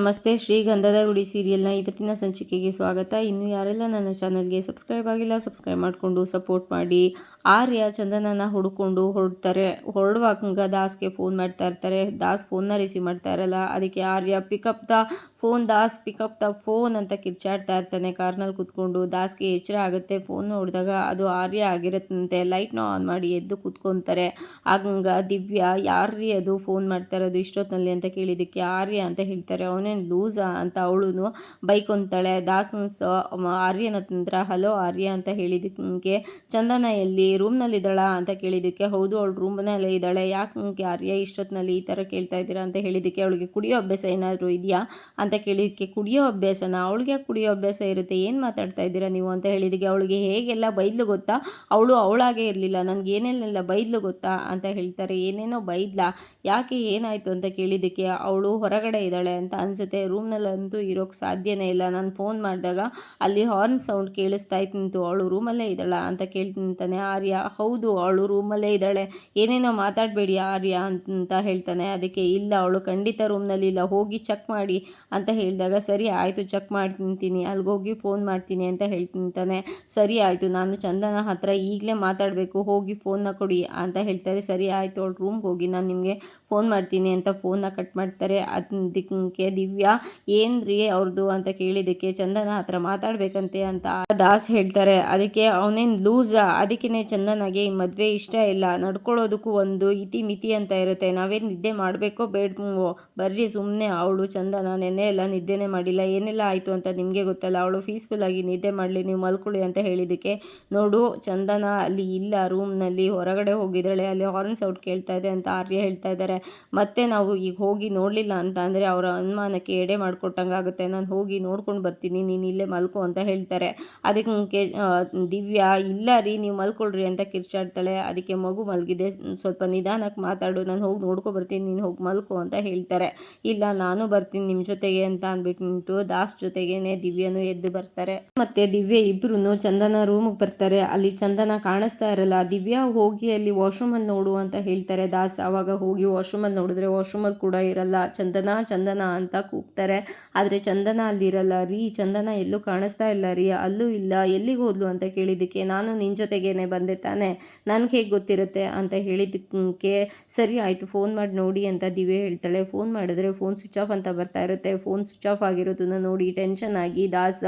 ನಮಸ್ತೆ ಶ್ರೀಗಂಧದ ಗುಡಿ ಸೀರಿಯಲ್ನ ಇವತ್ತಿನ ಸಂಚಿಕೆಗೆ ಸ್ವಾಗತ. ಇನ್ನು ಯಾರೆಲ್ಲ ನನ್ನ ಚಾನಲ್ಗೆ ಸಬ್ಸ್ಕ್ರೈಬ್ ಆಗಿಲ್ಲ, ಸಬ್ಸ್ಕ್ರೈಬ್ ಮಾಡಿಕೊಂಡು ಸಪೋರ್ಟ್ ಮಾಡಿ. ಆರ್ಯ ಚಂದನನ ಹುಡುಕೊಂಡು ಹೊರಡ್ತಾರೆ ಹೊರಡುವಾಗ ದಾಸ್ಗೆ ಫೋನ್ ಮಾಡ್ತಾ ಇರ್ತಾರೆ. ದಾಸ್ ಫೋನ್ನ ರಿಸೀವ್ ಮಾಡ್ತಾ ಇರಲ್ಲ. ಅದಕ್ಕೆ Arya pick up the phone Das pick up the phone ಅಂತ ಕಿರ್ಚಾಡ್ತಾ ಇರ್ತಾನೆ ಕಾರ್ನಲ್ಲಿ ಕೂತ್ಕೊಂಡು. ದಾಸ್ಗೆ ಎಚ್ಚರ ಆಗುತ್ತೆ ಫೋನ್ ನೋಡಿದಾಗ ಅದು ಆರ್ಯ ಆಗಿರುತ್ತಂತೆ. ಲೈಟ್ನ ಆನ್ ಮಾಡಿ ಎದ್ದು ಕೂತ್ಕೊತಾರೆ. ಆಗ ದಿವ್ಯಾ, ಯಾರ್ರೀ ಅದು ಫೋನ್ ಮಾಡ್ತಾ ಇರೋದು ಇಷ್ಟೊತ್ತಿನಲ್ಲಿ ಅಂತ ಕೇಳಿದ್ದಕ್ಕೆ ಆರ್ಯ ಅಂತ ಹೇಳ್ತಾರೆ. ಲೂಸಾ ಅಂತ ಅವಳು ಬೈಕೊಂತಾಳೆ. ದಾಸನ್ ದಾಸನ್ಸ್ ಆರ್ಯನ ಹತ್ರ ಹಲೋ ಆರ್ಯ ಅಂತ ಹೇಳಿದಕ್ಕೆ ಚಂದನ ಎಲ್ಲಿ ರೂಮ್ನಲ್ಲಿದ್ದಾಳ ಅಂತ ಕೇಳಿದ್ದಕ್ಕೆ, ಹೌದು, ಅವಳು ರೂಮ್ನಲ್ಲೇ ಇದ್ದಾಳೆ. ಯಾಕೆ ಆರ್ಯ ಇಷ್ಟೊತ್ತಿನಲ್ಲಿ ಈ ಥರ ಕೇಳ್ತಾ ಇದ್ದೀರಾ? ಅಂತ ಹೇಳಿದ್ದಕ್ಕೆ, ಅವಳಿಗೆ ಕುಡಿಯೋ ಅಭ್ಯಾಸ ಏನಾದರೂ ಇದೆಯಾ? ಅಂತ ಕೇಳಿದ್ದಕ್ಕೆ, ಕುಡಿಯೋ ಅಭ್ಯಾಸನ? ಅವಳಿಗೆ ಕುಡಿಯೋ ಅಭ್ಯಾಸ ಇರುತ್ತೆ? ಏನು ಮಾತಾಡ್ತಾ ಇದ್ದೀರಾ ನೀವು? ಅಂತ ಹೇಳಿದ್ದಕ್ಕೆ, ಅವಳಿಗೆ ಹೇಗೆಲ್ಲ ಬೈದ್ಲು ಗೊತ್ತಾ? ಅವಳು ಅವಳಾಗೆ ಇರಲಿಲ್ಲ. ನನಗೆ ಏನೇನೆಲ್ಲ ಬೈದ್ಲು ಗೊತ್ತಾ? ಅಂತ ಹೇಳ್ತಾರೆ. ಏನೇನೋ ಬೈದ್ಲಾ? ಯಾಕೆ ಏನಾಯಿತು? ಅಂತ ಕೇಳಿದ್ದಕ್ಕೆ, ಅವಳು ಹೊರಗಡೆ ಇದ್ದಾಳೆ ಅಂತ ಅನಿಸುತ್ತೆ ರೂಮ್ನಲ್ಲಂತೂ ಇರೋಕ್ಕೆ ಸಾಧ್ಯನೇ ಇಲ್ಲ. ನಾನು ಫೋನ್ ಮಾಡಿದಾಗ ಅಲ್ಲಿ ಹಾರ್ನ್ ಸೌಂಡ್ ಕೇಳಿಸ್ತಾ ಇತ್ತು ಅವಳು ರೂಮಲ್ಲೇ ಇದ್ದಾಳ? ಅಂತ ಕೇಳ್ತಿಂತಾನೆ ಆರ್ಯ, ಹೌದು, ಅವಳು ರೂಮಲ್ಲೇ ಇದ್ದಾಳೆ. ಏನೇನೋ ಮಾತಾಡಬೇಡಿ ಆರ್ಯ ಅಂತ ಹೇಳ್ತಾನೆ. ಅದಕ್ಕೆ, ಇಲ್ಲ, ಅವಳು ಖಂಡಿತ ರೂಮ್ನಲ್ಲಿ ಇಲ್ಲ. ಹೋಗಿ ಚೆಕ್ ಮಾಡಿ, ಅಂತ ಹೇಳಿದಾಗ, ಸರಿ, ಆಯಿತು, ಚೆಕ್ ಮಾಡ್ತಿಂತೀನಿ ಅಲ್ಲಿಗೆ ಹೋಗಿ ಫೋನ್ ಮಾಡ್ತೀನಿ, ಅಂತ ಹೇಳ್ತಿಂತಾನೆ ಸರಿ, ಆಯಿತು. ನಾನು ಚಂದನ ಹತ್ರ ಈಗಲೇ ಮಾತಾಡಬೇಕು. ಹೋಗಿ ಫೋನ್ನ ಕೊಡಿ, ಅಂತ ಹೇಳ್ತಾರೆ. ಸರಿ, ಆಯಿತು. ಅವಳು ರೂಮ್ಗೆ ಹೋಗಿ, ನಾನು ನಿಮಗೆ ಫೋನ್ ಮಾಡ್ತೀನಿ, ಅಂತ ಫೋನ್ನ ಕಟ್ ಮಾಡ್ತಾರೆ. ಅದಕ್ಕೆ ದಿವ್ಯಾ, ಏನ್ರಿ ಅವ್ರದ್ದು ಅಂತ ಕೇಳಿದ್ದಕ್ಕೆ ಚಂದನ ಹತ್ರ ಮಾತಾಡ್ಬೇಕಂತೆ ಅಂತ ದಾಸ್ ಹೇಳ್ತಾರೆ. ಅದಕ್ಕೆ ಅವನೇನ್ ಲೂಸಾ ಅದಕ್ಕೇನೆ ಚಂದನಾಗೆ ಈ ಮದುವೆ ಇಷ್ಟ ಇಲ್ಲ. ನಡ್ಕೊಳ್ಳೋದಕ್ಕೂ ಒಂದು ಇತಿ ಮಿತಿ ಅಂತ ಇರುತ್ತೆ. ನಾವೇನು ನಿದ್ದೆ ಮಾಡಬೇಕೋ ಬೇಡ ಬರ್ರಿ ಸುಮ್ಮನೆ ಅವಳು ಚಂದನ, ನೆನ್ನೆ ಎಲ್ಲ ನಿದ್ದೆನೇ ಮಾಡಿಲ್ಲ. ಏನೆಲ್ಲ ಆಯಿತು ಅಂತ ನಿಮಗೆ ಗೊತ್ತಲ್ಲ? ಅವಳು ಪೀಸ್ಫುಲ್ ಆಗಿ ನಿದ್ದೆ ಮಾಡಲಿ, ನೀವು ಮಲ್ಕೊಳ್ಳಿ ಅಂತ ಹೇಳಿದಕ್ಕೆ ನೋಡು, ಚಂದನ ಅಲ್ಲಿ ಇಲ್ಲ ರೂಮ್ನಲ್ಲಿ ಹೊರಗಡೆ ಹೋಗಿದ್ದಾಳೆ. ಅಲ್ಲಿ ಹಾರ್ನ್ ಸೌಟ್ ಕೇಳ್ತಾ ಇದೆ ಅಂತ ಆರ್ಯ ಹೇಳ್ತಾ ಇದ್ದಾರೆ. ಮತ್ತೆ ನಾವು ಈಗ ಹೋಗಿ ನೋಡಲಿಲ್ಲ ಅಂತ ಅಂದರೆ ಅವರ ಅನುಮಾನಕ್ಕೆ ಎಡೆ ಮಾಡಿಕೊಟ್ಟಂಗೆ ಆಗುತ್ತೆ. ನಾನು ಹೋಗಿ ನೋಡ್ಕೊಂಡು ಬರ್ತೀನಿ, ನೀನು ಇಲ್ಲೇ ಮಲ್ಕೊ ಅಂತ ಹೇಳ್ತಾರೆ. ಅದಕ್ಕೆ ದಿವ್ಯಾ, ಇಲ್ಲ ರೀ, ನೀವು ಮಲ್ಕೊಳ್ರಿ ಅಂತ ಕಿರ್ಚಾಡ್ತಾಳೆ. ಅದಕ್ಕೆ ಮಗು ಮಲಗಿದೆ. ಸ್ವಲ್ಪ ನಿಧಾನಕ್ಕೆ ಮಾತಾಡು, ನಾನು ಹೋಗಿ ನೋಡ್ಕೊ ಬರ್ತೀನಿ, ನೀನು ಹೋಗಿ ಮಲ್ಕೊ ಅಂತ ಹೇಳ್ತಾರೆ. ಇಲ್ಲ, ನಾನು ಬರ್ತೀನಿ ನಿಮ್ಮ ಜೊತೆಗೆ ಅಂತ ಅಂದ್ಬಿಟ್ಟು ದಾಸ್ ಜೊತೆಗೇನೆ ದಿವ್ಯನು ಎದ್ದು ಬರ್ತಾರೆ. ಮತ್ತೆ ದಿವ್ಯ ಇಬ್ರು ಚಂದನ ರೂಮಿಗೆ ಬರ್ತಾರೆ. ಅಲ್ಲಿ ಚಂದನ ಕಾಣಿಸ್ತಾ ಇರಲ್ಲ. ದಿವ್ಯಾ ಹೋಗಿ ಅಲ್ಲಿ ವಾಶ್ರೂಮಲ್ಲಿ ನೋಡು ಅಂತ ಹೇಳ್ತಾರೆ. ದಾಸ್ ಅವಾಗ ಹೋಗಿ ವಾಶ್ರೂಮಲ್ಲಿ ನೋಡಿದ್ರೆ ವಾಶ್ರೂಮಲ್ಲಿ ಕೂಡ ಇರಲ್ಲ. ಚಂದನ ಚಂದನ ಅಂತ ಕೂಗ್ತಾರೆ ಆದರೆ ಚಂದನ ಅಲ್ಲಿರಲ್ಲ ರೀ. ಚಂದನ ಎಲ್ಲೂ ಕಾಣಿಸ್ತಾ ಇಲ್ಲ ರೀ. ಅಲ್ಲೂ ಇಲ್ಲ. ಎಲ್ಲಿಗೆ ಹೋದ್ಲು ಅಂತ ಕೇಳಿದ್ದಕ್ಕೆ ನಾನು ನಿನ್ನ ಜೊತೆಗೇನೆ ಬಂದೆ ತಾನೆ. ನನಗೆ ಹೇಗೆ ಗೊತ್ತಿರುತ್ತೆ ಅಂತ ಹೇಳಿದ್ದಕ್ಕೆ, ಸರಿ ಆಯಿತು, ಫೋನ್ ಮಾಡಿ, ನೋಡಿ ಅಂತ ದಿವ್ಯ ಹೇಳ್ತಾಳೆ. ಫೋನ್ ಮಾಡಿದ್ರೆ ಫೋನ್ ಸ್ವಿಚ್ ಆಫ್ ಅಂತ ಬರ್ತಾ ಇರುತ್ತೆ. ಫೋನ್ ಸ್ವಿಚ್ ಆಫ್ ಆಗಿರೋದನ್ನ ನೋಡಿ ಟೆನ್ಷನ್ ಆಗಿ ದಾಸ್,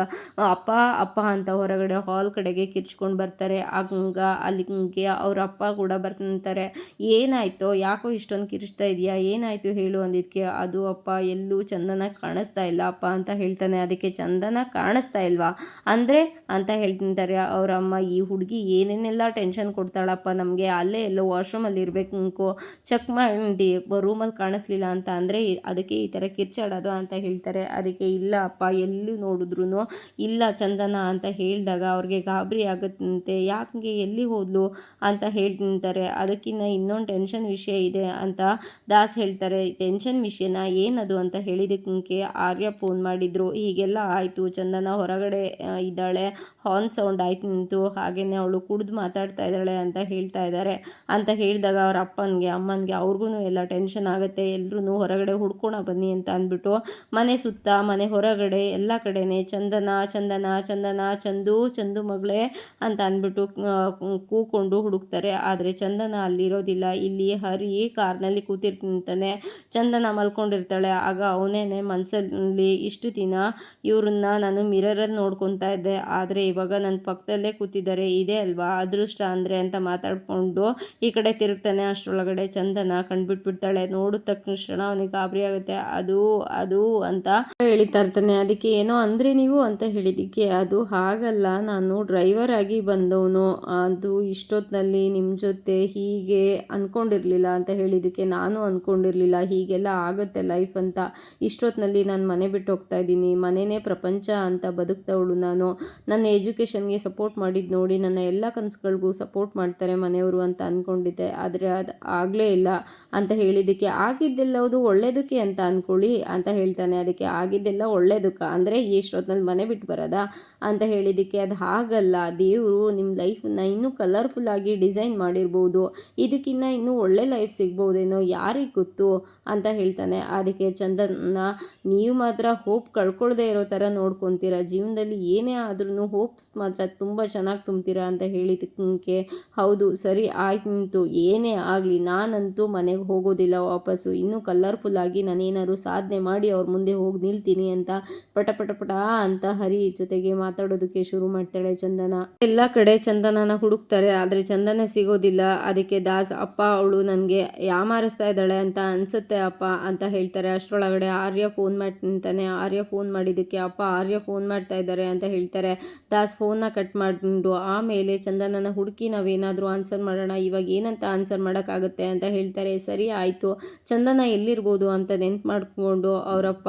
ಅಪ್ಪ ಅಪ್ಪ ಅಂತ ಹೊರಗಡೆ ಹಾಲ್ ಕಡೆಗೆ ಕಿರ್ಚ್ಕೊಂಡು ಬರ್ತಾರೆ. ಹಂಗ ಅಲ್ಲಿಗೆ ಅವ್ರ ಅಪ್ಪ ಕೂಡ ಬರ್ತಾರೆ. ಏನಾಯ್ತೋ, ಯಾಕೋ ಇಷ್ಟೊಂದು ಕಿರಿಚ್ತಾ ಇದೆಯಾ? ಏನಾಯಿತು ಹೇಳು ಅಂದಿದ್ದಕ್ಕೆ ಅದು, ಅಪ್ಪ, ಎಲ್ಲೂ ಚಂದನ ಕಾಣಿಸ್ತಾ ಇಲ್ಲ. ಅಪ್ಪ ಅಂತ ಹೇಳ್ತಾನೆ, ಅದಕ್ಕೆ ಚಂದನ ಕಾಣಿಸ್ತಾ ಇಲ್ವಾ? ಅಂದರೆ ಅಂತ ಹೇಳ್ತಿದ್ದಾರೆ ಅವರ ಅಮ್ಮ ಈ ಹುಡುಗಿ ಏನೇನೆಲ್ಲ ಟೆನ್ಷನ್ ಕೊಡ್ತಾಳಪ್ಪ? ನಮಗೆ ಅಲ್ಲೇ ಎಲ್ಲೋ ವಾಶ್ರೂಮಲ್ಲಿ ಇರಬೇಕು ಚೆಕ್ ಮಾಡಿ ರೂಮಲ್ಲಿ ಕಾಣಿಸ್ಲಿಲ್ಲ ಅಂತ ಅಂದರೆ ಅದಕ್ಕೆ ಈ ಥರ ಕಿರ್ಚಾಡೋದು ಅಂತ ಹೇಳ್ತಾರೆ. ಅದಕ್ಕೆ, ಇಲ್ಲ ಅಪ್ಪ, ಎಲ್ಲೂ ನೋಡಿದ್ರು ಇಲ್ಲ ಚಂದನ ಅಂತ ಹೇಳಿದಾಗ ಅವ್ರಿಗೆ ಗಾಬರಿ ಆಗುತ್ತಂತೆ ಯಾಕೆ ಎಲ್ಲಿ ಹೋದ್ಲು? ಅಂತ ಹೇಳ್ತಿಂತಾರೆ ಅದಕ್ಕಿಂತ ಇನ್ನೊಂದು ಟೆನ್ಷನ್ ವಿಷಯ ಇದೆ ಅಂತ ದಾಸ್ ಹೇಳ್ತಾರೆ. ಟೆನ್ಷನ್ ವಿಷಯನ ಏನದು? ಅಂತ ಹೇಳಿದ್ದಕ್ಕೆ ಆರ್ಯ ಫೋನ್ ಮಾಡಿದ್ರು. ಹೀಗೆಲ್ಲ ಆಯಿತು. ಚಂದನ ಹೊರಗಡೆ ಇದ್ದಾಳೆ. ಹಾರ್ನ್ ಸೌಂಡ್ ಆಯ್ತು ನಿಂತು. ಹಾಗೆಯೇ ಅವಳು ಕುಡಿದು ಮಾತಾಡ್ತಾ ಇದ್ದಾಳೆ ಅಂತ ಹೇಳ್ತಾ ಇದ್ದಾರೆ ಅಂತ ಹೇಳಿದಾಗ ಅವ್ರ ಅಪ್ಪನಿಗೆ, ಅಮ್ಮನಿಗೆ ಅವ್ರಿಗೂ ಎಲ್ಲ ಟೆನ್ಷನ್ ಆಗುತ್ತೆ. ಎಲ್ಲರೂ ಹೊರಗಡೆ ಹುಡ್ಕೋಣ ಬನ್ನಿ ಅಂತ ಅಂದ್ಬಿಟ್ಟು ಮನೆ ಸುತ್ತ, ಮನೆ ಹೊರಗಡೆ ಎಲ್ಲ ಕಡೆನೇ ಚಂದನ ಚಂದನ ಚಂದನ, ಚಂದು ಚಂದು ಮಗಳೇ ಅಂತ ಅಂದ್ಬಿಟ್ಟು ಕೂಕೊಂಡು ಹುಡುಕ್ತಾರೆ. ಆದರೆ ಚಂದನ ಅಲ್ಲಿರೋದಿಲ್ಲ. ಇಲ್ಲಿ ಹರಿ ಕಾರ್ನಲ್ಲಿ ಕೂತಿರ್ತಾನೆ. ಚಂದನ ಮಲ್ಕೊಂಡಿರ್ತಾಳೆ. ಆಗ ಅವನೇನೆ ಮನಸ್ಸಲ್ಲಿ ಇಷ್ಟು ದಿನ ಇವ್ರನ್ನ ನಾನು ಮಿರರಲ್ಲಿ ನೋಡ್ಕೊತಾ ಇದ್ದೆ. ಆದರೆ ಇವಾಗ ನನ್ನ ಪಕ್ಕದಲ್ಲೇ ಕೂತಿದ್ದಾರೆ. ಇದೆ ಅಲ್ವಾ? ಅದೃಷ್ಟ ಅಂದರೆ ಅಂತ ಮಾತಾಡಿಕೊಂಡು ಈ ಕಡೆ ತಿರುಗ್ತಾನೆ. ಅಷ್ಟರೊಳಗಡೆ ಚಂದನ ಕಂಡುಬಿಟ್ಬಿಡ್ತಾಳೆ. ನೋಡಿದ ತಕ್ಷಣ ಅವನಿಗೆ ಗಾಬರಿ ಆಗುತ್ತೆ. ಅದು ಅದು ಅಂತ ಹೇಳಿತಾ ಇರ್ತಾನೆ. ಅದಕ್ಕೆ ಏನೋ ಅಂದರೆ ನೀವು ಅಂತ ಹೇಳಿದ್ದಕ್ಕೆ ಅದು ಹಾಗಲ್ಲ. ನಾನು ಡ್ರೈವರ್ ಆಗಿ ಬಂದವನು. ಅದು ಇಷ್ಟೊತ್ತಿನಲ್ಲಿ ನಿಮ್ಮ ಜೊತೆ ಹೀಗೆ ಅಂದ್ಕೊಂಡಿರಲಿಲ್ಲ ಅಂತ ಹೇಳಿದ್ದಕ್ಕೆ ನಾನು ಅಂದ್ಕೊಂಡಿರಲಿಲ್ಲ ಹೀಗೆಲ್ಲ ಆಗುತ್ತೆ ಲೈಫ್ ಅಂತ. ಇಷ್ಟೊತ್ತಿನಲ್ಲಿ ನಾನು ಮನೆ ಬಿಟ್ಟು ಹೋಗ್ತಾ ಇದ್ದೀನಿ. ಮನೆಯೇ ಪ್ರಪಂಚ ಅಂತ ಬದುಕ್ತವಳು ನಾನು. ನನ್ನ ಎಜುಕೇಷನ್ಗೆ ಸಪೋರ್ಟ್ ಮಾಡಿದ್ದು ನೋಡಿ ನನ್ನ ಎಲ್ಲ ಕನಸುಗಳಿಗೂ ಸಪೋರ್ಟ್ ಮಾಡ್ತಾರೆ ಮನೆಯವರು ಅಂತ ಅಂದ್ಕೊಂಡಿದ್ದೆ ಆದರೆ ಅದು ಆಗಲೇ ಇಲ್ಲ ಅಂತ ಹೇಳಿದ್ದಕ್ಕೆ ಆಗಿದ್ದೆಲ್ಲವುದು ಒಳ್ಳೇದಕ್ಕೆ ಅಂತ ಅಂದ್ಕೊಳ್ಳಿ ಅಂತ ಹೇಳ್ತಾನೆ. ಅದಕ್ಕೆ ಆಗಿದ್ದೆಲ್ಲ ಒಳ್ಳೇದಕ್ಕೆ? ಅಂದರೆ ಇಷ್ಟೊತ್ತಿನಲ್ಲಿ ಮನೆ ಬಿಟ್ಟು ಬರೋದಾ? ಅಂತ ಹೇಳಿದ್ದಕ್ಕೆ ಅದು ಹಾಗಲ್ಲ. ದೇವರು ನಿಮ್ಮ ಲೈಫನ್ನ ಇನ್ನೂ ಕಲರ್ಫುಲ್ಲಾಗಿ ಡಿಸೈನ್ ಮಾಡಿರ್ಬೋದು. ಇದಕ್ಕಿನ್ನ ಇನ್ನೂ ಒಳ್ಳೆ ಲೈಫ್ ಸಿಗ್ಬೋದೇನೋ ಯಾರಿಗೆ ಗೊತ್ತು? ಅಂತ ಹೇಳ್ತಾನೆ. ಅದಕ್ಕೆ ಚಂದನ ನೀವು ಮಾತ್ರ ಹೋಪ್ ಕಳ್ಕೊಳ್ದೇ ಇರೋ ಥರ ನೋಡ್ಕೊತೀರ. ಜೀವನದಲ್ಲಿ ಏನೇ ಆದ್ರೂ ಹೋಪ್ಸ್ ಮಾತ್ರ ತುಂಬ ಚೆನ್ನಾಗಿ ತುಂಬ್ತೀರಾ ಅಂತ ಹೇಳಿದಕ್ಕೆ ಹೌದು, ಸರಿ ಆಯ್ತು ಏನೇ ಆಗಲಿ ನಾನಂತೂ ಮನೆಗೆ ಹೋಗೋದಿಲ್ಲ ವಾಪಸ್ಸು. ಇನ್ನೂ ಕಲರ್ಫುಲ್ಲಾಗಿ ನಾನೇನಾದ್ರು ಸಾಧನೆ ಮಾಡಿ ಅವ್ರ ಮುಂದೆ ಹೋಗಿ ನಿಲ್ತೀನಿ ಅಂತ ಪಟ ಪಟ ಪಟ ಅಂತ ಹರಿ ಜೊತೆಗೆ ಮಾತಾಡೋದಕ್ಕೆ ಶುರು ಮಾಡ್ತಾಳೆ ಚಂದನ. ಎಲ್ಲ ಕಡೆ ಚಂದನನ ಹುಡುಕ್ತಾರೆ, ಆದರೆ ಚಂದನ ಸಿಗೋದಿಲ್ಲ. ಅದಕ್ಕೆ ದಾಸ್, ಅಪ್ಪ, ಅವಳು ನನಗೆ ಯಾಮಾರಿಸ್ತಾ ಇದ್ದಾಳೆ ಅಂತ ಅನ್ಸುತ್ತೆ ಅಪ್ಪ ಅಂತ ಹೇಳ್ತಾರೆ. ಅಷ್ಟರೊಳಗಡೆ ಆರ್ಯ ಫೋನ್ ಮಾಡ್ತಾನೆ ಆರ್ಯ ಫೋನ್ ಮಾಡಿದ್ದಕ್ಕೆ ಅಪ್ಪ ಆರ್ಯ ಫೋನ್ ಮಾಡ್ತಾ ಇದ್ದಾರೆ ಅಂತ ಹೇಳ್ತಾರೆ. ದಾಸ್ ಫೋನ್ನ ಕಟ್ ಮಾಡಿಕೊಂಡು ಆಮೇಲೆ ಚಂದನನ ಹುಡುಕಿ ನಾವೇನಾದರೂ ಆನ್ಸರ್ ಮಾಡೋಣ, ಇವಾಗ ಏನಂತ ಆನ್ಸರ್ ಮಾಡೋಕ್ಕಾಗುತ್ತೆ ಅಂತ ಹೇಳ್ತಾರೆ. ಸರಿ, ಆಯಿತು. ಚಂದನ ಎಲ್ಲಿರ್ಬೋದು ಅಂತ ನೆನ್ಪು ಮಾಡಿಕೊಂಡು ಅವರಪ್ಪ,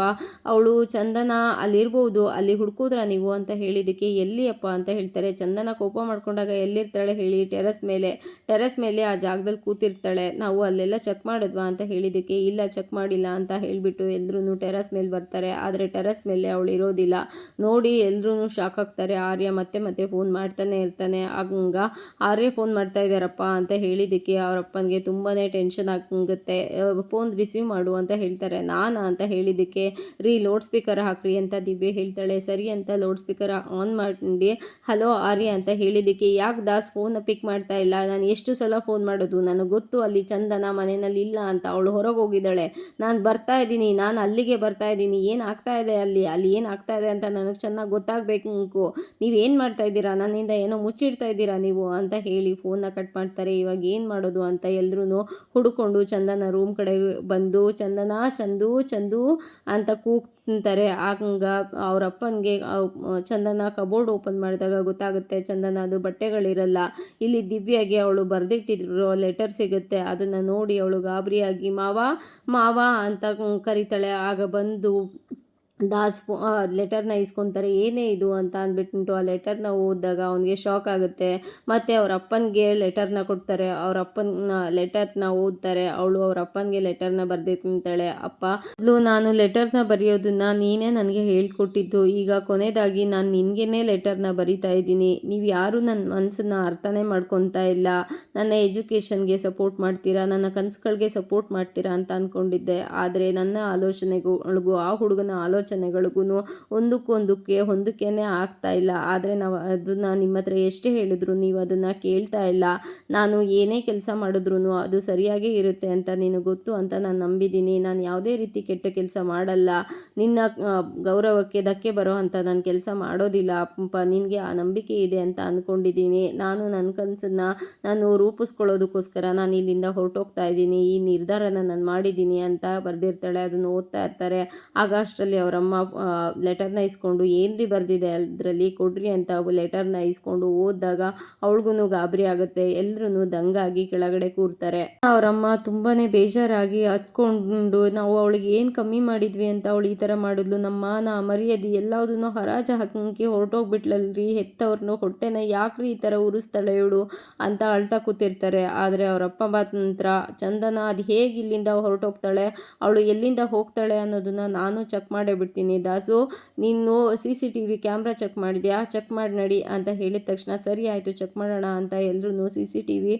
ಅವಳು ಚಂದನ ಅಲ್ಲಿರ್ಬೋದು, ಅಲ್ಲಿ ಹುಡ್ಕೋದ್ರ ನೀವು ಅಂತ ಹೇಳಿದ್ದಕ್ಕೆ ಎಲ್ಲಿಯಪ್ಪ ಅಂತ ಹೇಳ್ತಾರೆ. ಚಂದನ ಕೋಪ ಮಾಡ್ಕೊಂಡಾಗ ಎಲ್ಲಿರ್ತಾಳೆ ಹೇಳಿ, ಟೆರೆಸ್ ಮೇಲೆ ಟೆರೆಸ್ ಮೇಲೆ ಆ ಜಾಗದಲ್ಲಿ ಕೂತಿರ್ತಾಳೆ. ನಾವು ಅಲ್ಲೆಲ್ಲ ಚೆಕ್ ಮಾಡಿದ್ವಾ ಅಂತ ಹೇಳಿದ್ದಕ್ಕೆ ಇಲ್ಲ ಚೆಕ್ ಮಾಡಿಲ್ಲ ಅಂತ ಹೇಳಿಬಿಟ್ಟು ಎಲ್ಲರೂ ಟೆರೆಸ್ ಮೇಲೆ ಬರ್ತಾರೆ, ಆದರೆ ಟೆರಸ್ ಮೇಲೆ ಅವಳು ಇರೋದಿಲ್ಲ. ನೋಡಿ ಎಲ್ಲರೂ ಶಾಕ್ ಆಗ್ತಾರೆ. ಆರ್ಯ ಮತ್ತೆ ಮತ್ತೆ ಫೋನ್ ಮಾಡ್ತಾನೆ ಇರ್ತಾನೆ. ಹಂಗ ಆರ್ಯ ಫೋನ್ ಮಾಡ್ತಾ ಇದ್ದಾರಪ್ಪ ಅಂತ ಹೇಳಿದ್ದಕ್ಕೆ ಅವರಪ್ಪನಿಗೆ ತುಂಬಾ ಟೆನ್ಷನ್ ಆಗುತ್ತೆ. ಫೋನ್ ರಿಸೀವ್ ಮಾಡು ಅಂತ ಹೇಳ್ತಾರೆ. ನಾನು ಅಂತ ಹೇಳಿದ್ದಕ್ಕೆ, ರೀ ಲೌಡ್ ಸ್ಪೀಕರ್ ಹಾಕ್ರಿ ಅಂತ ದಿವ್ಯ ಹೇಳ್ತಾಳೆ. ಸರಿ ಅಂತ ಲೌಡ್ ಸ್ಪೀಕರ್ ಆನ್ ಮಾಡಿ, ಹಲೋ, ಆರ್ಯ ಅಂತ ಹೇಳಿದ್ದಕ್ಕೆ, ಯಾಕೆ ದಾಸ್ ಫೋನ್ ಪಿಕ್ ಮಾಡ್ತಾ ಇಲ್ಲ? ನಾನು ಎಷ್ಟು ಸಲ ಫೋನ್ ಮಾಡೋದು? ನನಗೆ ಗೊತ್ತು ಅಲ್ಲಿ ಚಂದನ ಮನೆಯಲ್ಲಿ ಇಲ್ಲ ಅಂತ ಅವಳು ಹೊರಗೆ ಹೋಗಿದ್ದಾಳೆ. ನಾನು ಬರ್ತಾ ಇದ್ದೀನಿ. ನಾನು ಅಲ್ಲಿಗೆ ಬರ್ತಾ ಇದ್ದೀನಿ, ಏನು ಆಗ್ತಾ ಇದೆ ಅಲ್ಲಿ ಅಲ್ಲಿ ಏನು ಆಗ್ತಾ ಇದೆ ಅಂತ ನನಗೆ ಚೆನ್ನಾಗಿ ಗೊತ್ತಾಗಬೇಕು ನೀವೇನು ಮಾಡ್ತಾ ಇದ್ದೀರಾ? ನನ್ನಿಂದ ಏನೋ ಮುಚ್ಚಿಡ್ತಾ ಇದ್ದೀರಾ ನೀವು? ಅಂತ ಹೇಳಿ ಫೋನ್ನ ಕಟ್ ಮಾಡ್ತಾರೆ. ಇವಾಗ ಏನು ಮಾಡೋದು ಅಂತ ಎಲ್ಲರೂ ಹುಡುಕೊಂಡು ಚಂದನ ರೂಮ್ ಕಡೆ ಬಂದು, ಚಂದನ, ಚಂದು ಚಂದು ಅಂತ ಕೂಗ್ತಾರೆ ಆಗ ಅವ್ರ ಅಪ್ಪನಿಗೆ ಚಂದನ ಕಬೋರ್ಡ್ ಓಪನ್ ಮಾಡಿದಾಗ ಗೊತ್ತಾಗುತ್ತೆ, ಚಂದನ ಅದು ಬಟ್ಟೆಗಳಿರಲ್ಲ. ಇಲ್ಲಿ ದಿವ್ಯಾಗೆ ಅವಳು ಬರೆದಿಟ್ಟಿರೋ ಲೆಟರ್ ಸಿಗುತ್ತೆ. ಅದನ್ನು ನೋಡಿ ಅವಳು ಗಾಬರಿಯಾಗಿ, ಮಾವ ಮಾವ ಅಂತ ಕರೀತಾಳೆ. ಆಗ ಬಂದು ದಾಸ್ ಫೋ ಲೆಟರ್ನ ಇಸ್ಕೊತಾರೆ ಏನೇ ಇದು ಅಂತ ಅಂದ್ಬಿಟ್ಟು ಆ ಲೆಟರ್ನ ಓದಿದಾಗ ಅವನಿಗೆ ಶಾಕ್ ಆಗುತ್ತೆ. ಮತ್ತು ಅವ್ರ ಅಪ್ಪನಿಗೆ ಲೆಟರ್ನ ಕೊಡ್ತಾರೆ, ಅವ್ರ ಅಪ್ಪನ ಲೆಟರ್ನ ಓದ್ತಾರೆ, ಅವಳು ಅವ್ರ ಅಪ್ಪನಿಗೆ ಲೆಟರ್ನ ಬರೆದಿರ್ತಾಳೆ ಅಪ್ಪ, ಮೊದಲು ನಾನು ಲೆಟರ್ನ ಬರೆಯೋದನ್ನ ನೀನೇ ನನಗೆ ಹೇಳ್ಕೊಟ್ಟಿದ್ದು, ಈಗ ಕೊನೆಯದಾಗಿ ನಾನು ನಿನಗೇನೆ ಲೆಟರ್ನ ಬರಿತಾ ಇದ್ದೀನಿ. ನೀವು ಯಾರು ನನ್ನ ಮನಸ್ಸನ್ನ ಅರ್ಥನೇ ಮಾಡ್ಕೊತಾ ಇಲ್ಲ. ನನ್ನ ಎಜುಕೇಷನ್ಗೆ ಸಪೋರ್ಟ್ ಮಾಡ್ತೀರಾ, ನನ್ನ ಕನಸುಗಳಿಗೆ ಸಪೋರ್ಟ್ ಮಾಡ್ತೀರಾ ಅಂತ ಅಂದ್ಕೊಂಡಿದ್ದೆ ಆದರೆ ನನ್ನ ಆಲೋಚನೆಗೂ ಆ ಹುಡುಗನ ಆಲೋಚನೆ ಆಲೋಚನೆಗಳಿಗೂ ಒಂದಕ್ಕೊಂದಕ್ಕೆ ಹೊಂದಿಕೆನೇ ಆಗ್ತಾ ಇಲ್ಲ. ಆದರೆ ನಾವು ಅದನ್ನು ನಿಮ್ಮ ಹತ್ರ ಎಷ್ಟೇ ಹೇಳಿದ್ರು ನೀವು ಅದನ್ನು ಕೇಳ್ತಾ ಇಲ್ಲ. ನಾನು ಏನೇ ಕೆಲಸ ಮಾಡಿದ್ರು ಅದು ಸರಿಯಾಗೇ ಇರುತ್ತೆ ಅಂತ ನೀನು ಗೊತ್ತು ಅಂತ ನಾನು ನಂಬಿದ್ದೀನಿ ನಾನು ಯಾವುದೇ ರೀತಿ ಕೆಟ್ಟ ಕೆಲಸ ಮಾಡಲ್ಲ. ನಿನ್ನ ಗೌರವಕ್ಕೆ ಧಕ್ಕೆ ಬರೋ ಅಂತ ನಾನು ಕೆಲಸ ಮಾಡೋದಿಲ್ಲ. ಅಪ್ಪ, ನಿನಗೆ ಆ ನಂಬಿಕೆ ಇದೆ ಅಂತ ಅಂದ್ಕೊಂಡಿದ್ದೀನಿ ನಾನು ನನ್ನ ಕನಸನ್ನು ನಾನು ರೂಪಿಸ್ಕೊಳ್ಳೋದಕ್ಕೋಸ್ಕರ ನಾನು ಇಲ್ಲಿಂದ ಹೊರಟೋಗ್ತಾ ಇದ್ದೀನಿ. ಈ ನಿರ್ಧಾರನ ನಾನು ಮಾಡಿದ್ದೀನಿ ಅಂತ ಬರೆದಿರ್ತಾಳೆ. ಅದನ್ನು ಓದ್ತಾ ಇರ್ತಾರೆ. ಆಗ ಅಷ್ಟರಲ್ಲಿ ಅವರ ಅಮ್ಮ ಲೆಟರ್ನ ಇಸ್ಕೊಂಡು ಏನ್ರಿ ಬರೆದಿದೆ ಅದರಲ್ಲಿ ಕೊಡ್ರಿ ಅಂತ ಲೆಟರ್ನ ಇಸ್ಕೊಂಡು ಓದಿದಾಗ ಅವಳಿಗೂ ಗಾಬರಿ ಆಗುತ್ತೆ ಎಲ್ಲರೂ ದಂಗಾಗಿ ಕೆಳಗಡೆ ಕೂರ್ತಾರೆ. ಅವರಮ್ಮ ತುಂಬಾ ಬೇಜಾರಾಗಿ ಹತ್ಕೊಂಡು ನಾವು ಅವಳಿಗೆ ಏನು ಕಮ್ಮಿ ಮಾಡಿದ್ವಿ ಅಂತ ಅವಳು ಈ ಥರ ಮಾಡಿದ್ಲು, ನಮ್ಮ ಮಾನ ಮರ್ಯಾದೆ ಎಲ್ಲದನ್ನು ಹರಾಜು ಹಾಕಿ ಹೊರಟೋಗ್ಬಿಟ್ಲಲ್ರಿ ಹೆತ್ತವ್ರನ್ನ ಹೊಟ್ಟೆನ ಯಾಕ್ರಿ ಈ ಥರ ಉರಿಸ್ತಾಳೆ ಇವಳು ಅಂತ ಅಳ್ತಾ ಕೂತಿರ್ತಾರೆ. ಆದರೆ ಅವರಪ್ಪ ನಂತರ ಚಂದನ, ಅದು ಹೇಗೆ ಇಲ್ಲಿಂದ ಹೊರಟೋಗ್ತಾಳೆ, ಅವಳು ಎಲ್ಲಿಂದ ಹೋಗ್ತಾಳೆ ಅನ್ನೋದನ್ನ ನಾನು ಚೆಕ್ ಮಾಡೇ ಬಿಡ್ತೀನಿ ದಾಸು, ನೀನು C C T V camera check ಮಾಡಿದ್ಯಾ? ಚೆಕ್ ಮಾಡಿ ನಡಿ ಅಂತ ಹೇಳಿದ ತಕ್ಷಣ, ಸರಿ ಆಯಿತು, ಚೆಕ್ ಮಾಡೋಣ ಅಂತ ಎಲ್ಲರೂ ಸಿ ಸಿ ಟಿ ವಿ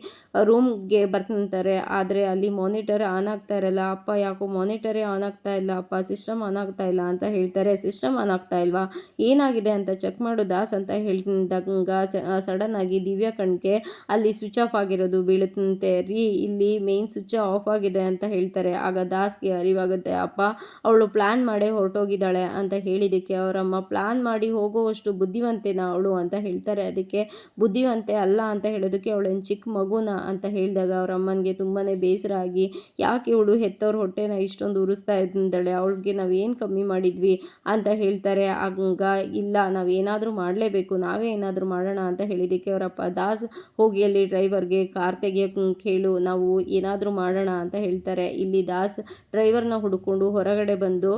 ರೂಮ್ಗೆ ಬರ್ತಂತಾರೆ ಆದರೆ ಅಲ್ಲಿ ಮಾನಿಟರ್ ಆನ್ ಆಗ್ತಾ ಇರಲ್ಲ. ಅಪ್ಪ ಯಾಕೋ ಮಾನಿಟರೇ ಆನ್ ಆಗ್ತಾ ಇಲ್ಲ. ಅಪ್ಪ ಸಿಸ್ಟಮ್ ಆನ್ ಆಗ್ತಾ ಇಲ್ಲ ಅಂತ ಹೇಳ್ತಾರೆ. ಸಿಸ್ಟಮ್ ಆನ್ ಆಗ್ತಾ ಇಲ್ವಾ? ಏನಾಗಿದೆ ಅಂತ ಚೆಕ್ ಮಾಡು ದಾಸ್ ಅಂತ ಹೇಳಿದಂಗ ಸಡನ್ ಆಗಿ ದಿವ್ಯಾ ಕಣ್ಗೆ ಅಲ್ಲಿ ಸ್ವಿಚ್ ಆಫ್ ಆಗಿರೋದು ಬೀಳುತ್ತಂತೆ. ರೀ, ಇಲ್ಲಿ ಮೇನ್ ಸ್ವಿಚ್ ಆಫ್ ಆಗಿದೆ ಅಂತ ಹೇಳ್ತಾರೆ. ಆಗ ದಾಸ್ಗೆ ಅರಿವಾಗುತ್ತೆ, ಅಪ್ಪ, ಅವಳು ಪ್ಲ್ಯಾನ್ ಮಾಡೇ ಹೊರಟೋಗಿದ್ದಾಳೆ ಅಂತ ಹೇಳಿದ್ದಕ್ಕೆ ಅವರಮ್ಮ ಪ್ಲಾನ್ ಮಾಡಿ ಹೋಗುವಷ್ಟು ಬುದ್ಧಿವಂತೆನ ಅವಳು ಅಂತ ಹೇಳ್ತಾರೆ. ಅದಕ್ಕೆ ಬುದ್ಧಿವಂತೆ ಅಲ್ಲ ಅಂತ ಹೇಳೋದಕ್ಕೆ ಅವಳೇನು ಚಿಕ್ಕ ಮಗುನ ಅಂತ ಹೇಳಿದಾಗ ಅವ್ರ ಅಮ್ಮನಿಗೆ ತುಂಬಾ ಬೇಸರ ಆಗಿ, ಯಾಕೆ ಇವಳು ಹೆತ್ತವ್ರ ಹೊಟ್ಟೆನ ಇಷ್ಟೊಂದು ಉರಿಸ್ತಾ ಇದ್ದಾಳೆ? ಅವಳಿಗೆ ನಾವೇನು ಕಮ್ಮಿ ಮಾಡಿದ್ವಿ? ಅಂತ ಹೇಳ್ತಾರೆ. ಹಂಗ ಇಲ್ಲ ನಾವೇನಾದರೂ ಮಾಡಲೇಬೇಕು, ನಾವೇ ಏನಾದರೂ ಮಾಡೋಣ ಅಂತ ಹೇಳಿದ್ದಕ್ಕೆ ಅವರಪ್ಪ, ದಾಸ್, ಹೋಗಿ ಅಲ್ಲಿ ಡ್ರೈವರ್ಗೆ ಕಾರ್ ತೆಗಿಯೋಕೆ ಕೇಳು, ನಾವು ಏನಾದರೂ ಮಾಡೋಣ ಅಂತ ಹೇಳ್ತಾರೆ. ಇಲ್ಲಿ ದಾಸ್ ಡ್ರೈವರ್ನ ಹುಡುಕೊಂಡು ಹೊರಗಡೆ ಬಂದು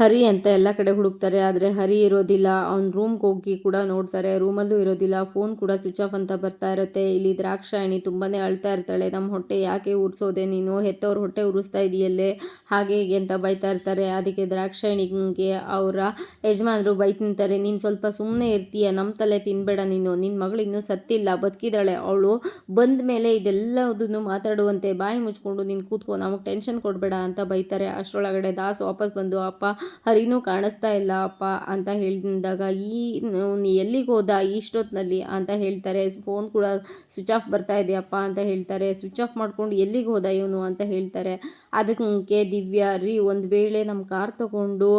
ಹರಿ ಅಂತ ಎಲ್ಲ ಕಡೆ ಹುಡುಕ್ತಾರೆ. ಆದರೆ ಹರಿ ಇರೋದಿಲ್ಲ. ಅವ್ನ ರೂಮ್ಗೆ ಹೋಗಿ ಕೂಡ ನೋಡ್ತಾರೆ. ರೂಮಲ್ಲೂ ಇರೋದಿಲ್ಲ. ಫೋನ್ ಕೂಡ ಸ್ವಿಚ್ ಆಫ್ ಅಂತ ಬರ್ತಾ ಇರುತ್ತೆ. ಇಲ್ಲಿ ದ್ರಾಕ್ಷಾಯಣಿ ತುಂಬಾನೇ ಅಳ್ತಾ ಇರ್ತಾಳೆ. ನಮ್ಮ ಹೊಟ್ಟೆ ಯಾಕೆ ಉರ್ಸೋದೆ ನೀನು? ಹೆತ್ತವ್ರ ಹೊಟ್ಟೆ ಉರಿಸ್ತಾ ಇದೆಯಲ್ಲೇ? ಹಾಗೆ ಹೀಗೆ ಅಂತ ಬೈತಾ ಇರ್ತಾರೆ. ಅದಕ್ಕೆ ದ್ರಾಕ್ಷಾಯಣಿಗೆ ಅವರ ಯಜಮಾನರು ಬೈ ತಿಂತಾರೆ ನೀನು ಸ್ವಲ್ಪ ಸುಮ್ಮನೆ ಇರ್ತೀಯ. ನಮ್ಮ ತಲೆ ತಿನ್ಬೇಡ ನೀನು. ನಿನ್ನ ಮಗಳು ಇನ್ನೂ ಸತ್ತಿಲ್ಲ. ಬದುಕಿದ್ದಾಳೆ ಅವಳು ಬಂದ ಮೇಲೆ ಇದೆಲ್ಲದನ್ನು ಮಾತಾಡುವಂತೆ ಬಾಯಿ ಮುಚ್ಕೊಂಡು ನೀನು ಕೂತ್ಕೋ. ನಮಗೆ ಟೆನ್ಷನ್ ಕೊಡಬೇಡ ಅಂತ ಬೈತಾರೆ. ಅಷ್ಟರೊಳಗಡೆ ದಾಸ್ ವಾಪಸ್ ಬಂದು, ಅಪ್ಪ ಹರಿನೂ ಕಾಣಿಸ್ತಾ ಇಲ್ಲ ಅಪ್ಪ ಅಂತ ಹೇಳಿದಾಗ, ಈ ಎಲ್ಲಿಗೆ ಹೋದ? ಇಷ್ಟೊತ್ತಿನಲ್ಲಿ ಅಂತ ಹೇಳ್ತಾರೆ. ಫೋನ್ ಕೂಡ ಸ್ವಿಚ್ ಆಫ್ ಬರ್ತಾ ಇದೆಯಪ್ಪ ಅಂತ ಹೇಳ್ತಾರೆ. ಸ್ವಿಚ್ ಆಫ್ ಮಾಡ್ಕೊಂಡು ಎಲ್ಲಿಗೆ ಹೋದ ಇವನು? ಅಂತ ಹೇಳ್ತಾರೆ. ಅದಕ್ಕೆ ದಿವ್ಯಾ, ರೀ, ಒಂದು ವೇಳೆ ನಮ್ಮ ಕಾರ್ ತಗೊಂಡು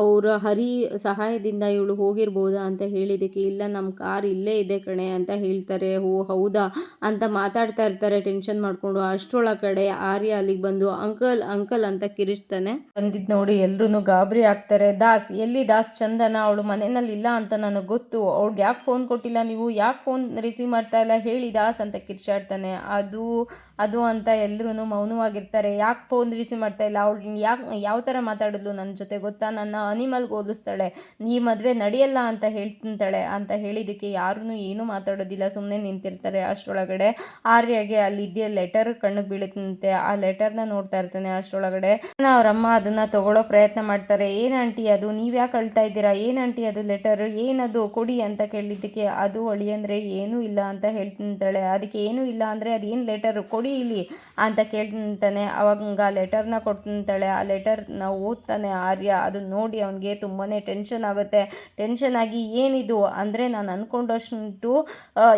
ಅವರ ಹರಿ ಸಹಾಯದಿಂದ ಇವಳು ಹೋಗಿರ್ಬೋದಾ? ಅಂತ ಹೇಳಿದ್ದಕ್ಕೆ ಇಲ್ಲ ನಮ್ಮ ಕಾರ್ ಇಲ್ಲೇ ಇದೆ ಕಣೆ ಅಂತ ಹೇಳ್ತಾರೆ. ಓ, ಹೌದಾ? ಅಂತ ಮಾತಾಡ್ತಾ ಇರ್ತಾರೆ. ಟೆನ್ಷನ್ ಮಾಡಿಕೊಂಡು ಅಷ್ಟರೊಳಗಡೆ ಆರ್ಯ ಅಲ್ಲಿಗೆ ಬಂದು, ಅಂಕಲ್ ಅಂಕಲ್ ಅಂತ ಕಿರಿಸ್ತಾನೆ ಬಂದಿದ್ದು ನೋಡಿ ಎಲ್ರೂ ಗಾಬರಿ ಆಗ್ತಾರೆ. ದಾಸ್, ಎಲ್ಲಿ ದಾಸ್ ಚಂದನ? ಅವಳು ಮನೆಯಲ್ಲಿ ಇಲ್ಲ ಅಂತ ನನಗೆ ಗೊತ್ತು. ಅವ್ಳಿಗೆ ಯಾಕೆ ಫೋನ್ ಕೊಟ್ಟಿಲ್ಲ ನೀವು? ಯಾಕೆ ಫೋನ್ ರಿಸೀವ್ ಮಾಡ್ತಾ ಇಲ್ಲ? ಹೇಳಿ ದಾಸ್ ಅಂತ ಕಿರ್ಚಾಡ್ತಾನೆ. ಅದು ಅದು ಅಂತ ಎಲ್ಲರೂ ಮೌನವಾಗಿರ್ತಾರೆ. ಯಾಕೆ ಫೋನ್ ರಿಸೀವ್ ಮಾಡ್ತಾ ಇಲ್ಲ? ಅವಳು ಯಾಕೆ, ಯಾವ ಥರ ಮಾತಾಡಿದ್ಲು ನನ್ನ ಜೊತೆ ಗೊತ್ತಾ? ನನ್ನ ಅನಿಮಲ್ಗೆ ಹೋಲಿಸ್ತಾಳೆ. ಈ ಮದುವೆ ನಡೆಯಲ್ಲ ಅಂತ ಹೇಳ್ತಿಂತಾಳೆ ಅಂತ ಹೇಳಿದ್ದಕ್ಕೆ ಯಾರೂ ಏನೂ ಮಾತಾಡೋದಿಲ್ಲ. ಸುಮ್ಮನೆ ನಿಂತಿರ್ತಾರೆ ಅಷ್ಟರೊಳಗಡೆ. ಆರ್ಯಗೆ ಅಲ್ಲಿದ್ದ ಲೆಟರ್ ಕಣ್ಣಿಗೆ ಬೀಳುತ್ತಂತೆ. ಆ ಲೆಟರ್ನ ನೋಡ್ತಾ ಇರ್ತಾನೆ ಅಷ್ಟರೊಳಗಡೆ. ಅವರಮ್ಮ ಅದನ್ನು ತಗೊಳ್ಳೋ ಪ್ರಯತ್ನ ಮಾಡ್ತಾರೆ. ಏನು ಆಂಟಿ ಅದು? ನೀವು ಯಾಕೆ ಅಳ್ತಾ ಇದ್ದೀರಾ? ಏನು ಆಂಟಿ ಅದು ಲೆಟರ್ ಏನದು ಕೊಡಿ ಅಂತ ಕೇಳಿದ್ದಕ್ಕೆ ಅದು ಅಳಿ ಅಂದರೆ ಏನೂ ಇಲ್ಲ ಅಂತ ಹೇಳ್ತಂತಾಳೆ ಅದಕ್ಕೆ ಏನೂ ಇಲ್ಲ ಅಂದರೆ ಅದೇನು ಲೆಟರ್ ಕೊಡಿ ಇಲ್ಲಿ ಅಂತ ಕೇಳ್ತಿಂತಾನೆ ಅವಾಗ ಲೆಟರ್ನ ಕೊಡ್ತಂತಾಳೆ ಆ ಲೆಟರ್ನ ಓದ್ತಾನೆ ಆರ್ಯ. ಅದು ನೋಡಿ ಅವನಿಗೆ ತುಂಬಾ ಟೆನ್ಷನ್ ಆಗುತ್ತೆ. ಟೆನ್ಷನ್ ಆಗಿ, ಏನಿದು? ಅಂದರೆ ನಾನು ಅಂದ್ಕೊಂಡಷ್ಟು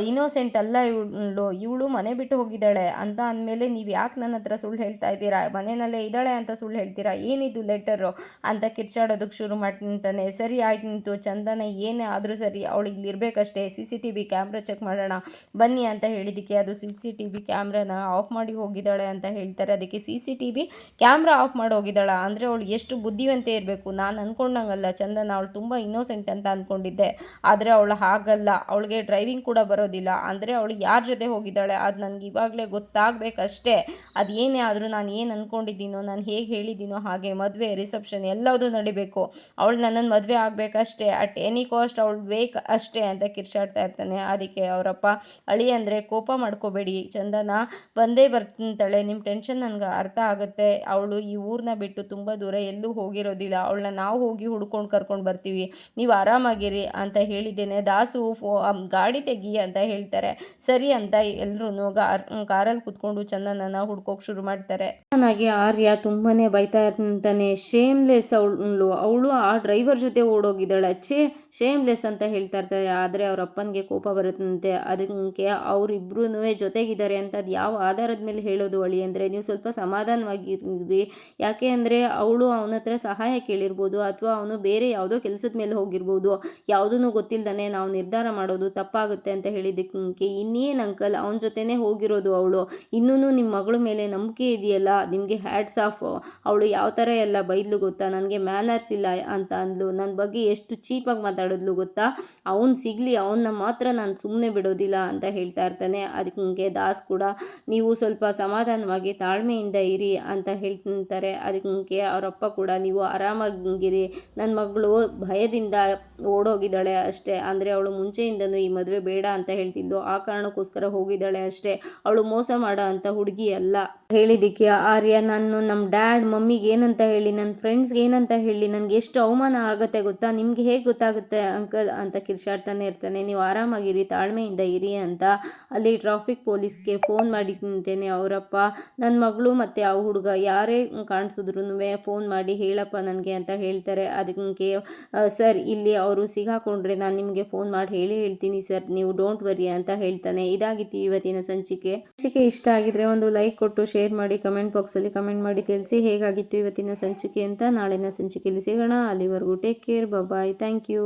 ಇನ್ನೋಸೆಂಟ್ ಅಲ್ಲ ಇವಳು. ಇವಳು ಮನೆ ಬಿಟ್ಟು ಹೋಗಿದ್ದಾಳೆ ಅಂತ ಅಂದಮೇಲೆ ನೀವು ಯಾಕೆ ನನ್ನ ಹತ್ರ ಸುಳ್ಳು ಹೇಳ್ತಾ ಇದ್ದೀರಾ? ಮನೆಯಲ್ಲೇ ಇದ್ದಾಳೆ ಅಂತ ಸುಳ್ಳು ಹೇಳ್ತೀರಾ? ಏನಿದು ಲೆಟರು ಅಂತ ಕಿರ್ಚಾಡೋದಕ್ಕೆ ಶುರು ಮಾಡ್ತಾನೆ ಸರಿ ಆಯ್ತು ನಿಂತು, ಚಂದನ ಏನೇ ಆದರೂ ಸರಿ, ಅವಳು ಇಲ್ಲಿರಬೇಕಷ್ಟೇ C C T V camera check ಮಾಡೋಣ, ಬನ್ನಿ ಅಂತ ಹೇಳಿದ್ದಕ್ಕೆ ಅದು ಸಿ ಸಿ ಟಿ ವಿ ಕ್ಯಾಮ್ರಾನ ಆಫ್ ಮಾಡಿ ಹೋಗಿದ್ದಾಳೆ ಅಂತ ಹೇಳ್ತಾರೆ. ಅದಕ್ಕೆ C C T V camera off ಮಾಡಿ ಹೋಗಿದ್ದಾಳ. ಅಂದರೆ ಅವಳು ಎಷ್ಟು ಬುದ್ಧಿವಂತೆ ಇರಬೇಕು. ನಾನು ಅಂದ್ಕೊಂಡಂಗಲ್ಲ ಚಂದನ ಅವಳು ತುಂಬ ಇನ್ನೋಸೆಂಟ್ ಅಂತ ಅಂದ್ಕೊಂಡಿದ್ದೆ ಆದರೆ ಅವಳು ಹಾಗಲ್ಲ, ಅವಳಿಗೆ ಡ್ರೈವಿಂಗ್ ಕೂಡ ಬರೋದಿಲ್ಲ. ಅಂದರೆ ಅವಳು ಯಾರ ಜೊತೆ ಹೋಗಿದ್ದಾಳೆ, ಅದು ನನಗೆ ಇವಾಗಲೇ ಗೊತ್ತಾಗಬೇಕಷ್ಟೇ. ಅದು ಏನೇ ಆದರೂ ನಾನು ಏನು ಅಂದ್ಕೊಂಡಿದ್ದೀನೋ ನಾನು ಹೇಗೆ ಹೇಳಿದ್ದೀನೋ ಹಾಗೆ ಮದುವೆ ರಿಸೆಪ್ಷನ್ ಎಲ್ಲದೂ ನಡಿಬೇಕು? ಅವಳು ನನ್ನನ್ನು ಮದುವೆ ಆಗಬೇಕಷ್ಟೇ, ಅಟ್ ಎನಿ ಕಾಸ್ಟ್ ಅವಳು ಬೇಕು ಅಷ್ಟೇ ಅಂತ ಕಿರ್ಚಾಡ್ತಾ ಇರ್ತಾನೆ. ಅದಕ್ಕೆ ಅವರಪ್ಪ, ಅಳಿ ಅಂದರೆ ಕೋಪ ಮಾಡ್ಕೋಬೇಡಿ, ಚಂದನ ಬಂದೇ ಬರ್ತಾಳೆ ನಿಮ್ಮ ಟೆನ್ಷನ್ ನನಗೆ ಅರ್ಥ ಆಗುತ್ತೆ. ಅವಳು ಈ ಊರನ್ನ ಬಿಟ್ಟು ತುಂಬ ದೂರ ಎಲ್ಲೂ ಹೋಗಿರೋದಿಲ್ಲ. ಅವಳನ್ನ ನಾವು ಹೋಗಿ ಹುಡ್ಕೊಂಡು ಕರ್ಕೊಂಡು ಬರ್ತೀವಿ. ನೀವು ಆರಾಮಾಗಿರಿ ಅಂತ ಹೇಳಿದ್ದೇನೆ. ದಾಸು ಗಾಡಿ ತೆಗಿ ಅಂತ ಹೇಳ್ತಾರೆ. ಸರಿ ಅಂತ ಎಲ್ಲರೂ ಕಾರಲ್ಲಿ ಕುತ್ಕೊಂಡು ಚಂದನನ ಹುಡ್ಕೋಕೆ ಶುರು ಮಾಡ್ತಾರೆ. ನನಗೆ ಆರ್ಯ ತುಂಬಾನೇ ಬೈತಾ ಇರ್ತಾನೆ. ಶೇಮ್ಲೆಸ್ ಅವಳು. ಅವಳು ಆ ಡ್ರೈವರ್ ಜೊತೆ ಓಡೋಗಿದ್ದಾಳೆ. ಛೇ ಶೇಮ್ಲೆಸ್ ಅಂತ ಹೇಳ್ತಾ ಇರ್ತಾರೆ. ಆದರೆ ಅವ್ರ ಅಪ್ಪನಿಗೆ ಕೋಪ ಬರುತ್ತಂತೆ. ಅದಕ್ಕೆ ಅವರಿಬ್ಬರೂ ಜೊತೆಗಿದ್ದಾರೆ ಅಂತ ಅದು ಯಾವ ಆಧಾರದ ಮೇಲೆ ಹೇಳೋದು ಅಳಿ ಅಂದರೆ ನೀವು ಸ್ವಲ್ಪ ಸಮಾಧಾನವಾಗಿರಿ ಯಾಕೆ ಅಂದರೆ ಅವಳು ಅವನ ಹತ್ರ ಸಹಾಯ ಕೇಳಿರ್ಬೋದು ಅಥವಾ ಅವನು ಬೇರೆ ಯಾವುದೋ ಕೆಲಸದ ಮೇಲೆ ಹೋಗಿರ್ಬೋದು. ಯಾವುದೂ ಗೊತ್ತಿಲ್ಲದೇ ನಾವು ನಿರ್ಧಾರ ಮಾಡೋದು ತಪ್ಪಾಗುತ್ತೆ ಅಂತ ಹೇಳಿದ್ದಕ್ಕೆ ಇನ್ನೇನು ಅಂಕಲ್? ಅವನ ಜೊತೆನೇ ಹೋಗಿರೋದು ಅವಳು. ಇನ್ನೂ ನಿಮ್ಮ ಮಗಳ ಮೇಲೆ ನಂಬಿಕೆ ಇದೆಯಲ್ಲ? ನಿಮಗೆ ಹ್ಯಾಡ್ಸ್ ಆಫ್ ಅವಳು ಯಾವ ಥರ ಎಲ್ಲ ಬೈದ್ಲು ಗೊತ್ತಾ? ನನಗೆ ಮ್ಯಾನರ್ಸ್ ಇಲ್ಲ ಅಂತ ಅಂದ್ಲು. ನನ್ನ ಬಗ್ಗೆ ಎಷ್ಟು ಚೀಪಾಗಿ ಮಾತಾಡಿದ್ಲು ಗೊತ್ತಾ? ಅವ್ನು ಸಿಗಲಿ ಅವನ್ನ ಮಾತ್ರ ನಾನು ಸುಮ್ಮನೆ ಬಿಡೋದಿಲ್ಲ ಅಂತ ಹೇಳ್ತಾ ಇರ್ತಾನೆ. ಅದಕ್ಕೆ ದಾಸ್ ಕೂಡ, ನೀವು ಸ್ವಲ್ಪ ಸಮಾಧಾನವಾಗಿ ತಾಳ್ಮೆಯಿಂದ ಇರಿ ಅಂತ ಹೇಳ್ತಾರೆ ಅದಕ್ಕೆ ಅವರಪ್ಪ ಕೂಡ, ನೀವು ಆರಾಮಾಗಿರಿ ನನ್ನ ಮಗಳು ಭಯದಿಂದ ಓಡೋಗಿದ್ದಾಳೆ ಅಷ್ಟೇ. ಅಂದರೆ ಅವಳು ಮುಂಚೆಯಿಂದನೂ ಈ ಮದುವೆ ಬೇಡ ಅಂತ ಹೇಳ್ತಿದ್ದು ಆ ಕಾರಣಕ್ಕೋಸ್ಕರ ಹೋಗಿದ್ದಾಳೆ ಅಷ್ಟೇ. ಅವಳು ಮೋಸ ಮಾಡೋ ಅಂತ ಹುಡುಗಿ ಅಲ್ಲ. ಹೇಳಿದ್ದಕ್ಕೆ ಆರ್ಯ, ನಾನು ನಮ್ಮ ಡ್ಯಾಡ್ ಮಮ್ಮಿಗೆ ಏನಂತ ಹೇಳಿ ನನ್ನ ಫ್ರೆಂಡ್ಸ್ಗೆ ಏನಂತ ಹೇಳಿ ನನಗೆ ಎಷ್ಟು ಅವಮಾನ ಆಗುತ್ತೆ ಗೊತ್ತಾ? ನಿಮಗೆ ಹೇಗೆ ಗೊತ್ತಾಗುತ್ತೆ ಅಂಕಲ್ ಅಂತ ಕಿರ್ಚಾಡ್ತಾನೆ ಇರ್ತಾನೆ. ನೀವು ಆರಾಮಾಗಿರಿ, ತಾಳ್ಮೆಯಿಂದ ಇರಿ ಅಂತ ಅಲ್ಲಿ ಟ್ರಾಫಿಕ್ ಪೊಲೀಸ್ಗೆ ಫೋನ್ ಮಾಡಿ ನಿಂತೇನೆ, ಅವರಪ್ಪ ನನ್ನ ಮಗಳು ಮತ್ತು ಆ ಹುಡುಗ ಯಾರೇ ಕಾಣಿಸಿದ್ರು ಫೋನ್ ಮಾಡಿ ಹೇಳಪ್ಪ ನನಗೆ ಅಂತ ಹೇಳ್ತಾರೆ. ಅದಕ್ಕೆ ಸರ್, ಇಲ್ಲಿ ಅವರು ಸಿಗಾಕೊಂಡ್ರೆ ನಾನು ನಿಮಗೆ ಫೋನ್ ಮಾಡಿ ಹೇಳಿ ಹೇಳ್ತೀನಿ ಸರ್. ನೀವು ಡೋಂಟ್ ವರಿ ಅಂತ ಹೇಳ್ತಾನೆ. ಇದಾಗಿತ್ತು ಇವತ್ತಿನ ಸಂಚಿಕೆ. ಸಂಚಿಕೆ ಇಷ್ಟ ಆಗಿದ್ರೆ ಒಂದು ಲೈಕ್ ಕೊಟ್ಟು ಶೇರ್ ಮಾಡಿ ಕಮೆಂಟ್ ಬಾಕ್ಸಲ್ಲಿ ಕಮೆಂಟ್ ಮಾಡಿ. ತಿಳಿಸಿ ಹೇಗಾಗಿತ್ತು ಇವತ್ತಿನ ಸಂಚಿಕೆ ಅಂತ ನಾಳಿನ ಸಂಚಿಕೆಯಲ್ಲಿ ಸಿಗೋಣ ಅಲ್ಲಿವರೆಗೂ take care bye thank you